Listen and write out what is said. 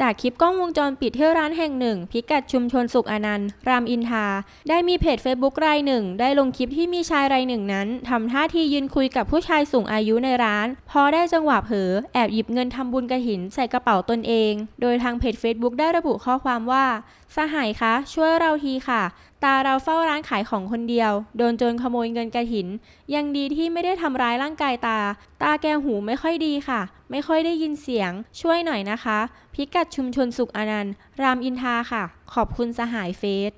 จากคลิปกล้องวงจรปิดที่ร้านแห่งหนึ่ง พิกัดชุมชนสุขอนันต์ รามอินทราได้มีเพจ Facebook รายหนึ่ง ได้ลงคลิปที่มีชายรายหนึ่งนั้นทำท่าทียืนคุยกับผู้ชายสูงอายุในร้าน พอได้จังหวะเผลอแอบหยิบเงินทำบุญกระถินใส่กระเป๋าตนเอง โดยทางเพจ Facebook ได้ระบุข้อความว่า สหายคะ ช่วยเราทีค่ะ ตาเราเฝ้าร้านขายของคนเดียว โดนโจรขโมยเงินกระถิน ยังดีที่ไม่ได้ทำร้ายร่างกายตา ตาแกหูไม่ค่อยดีค่ะ ไม่ค่อยได้ยินเสียง ช่วยหน่อยนะคะ พิกัดชุมชนสุขอนันต์ รามอินทาค่ะ ขอบคุณสหายเฟส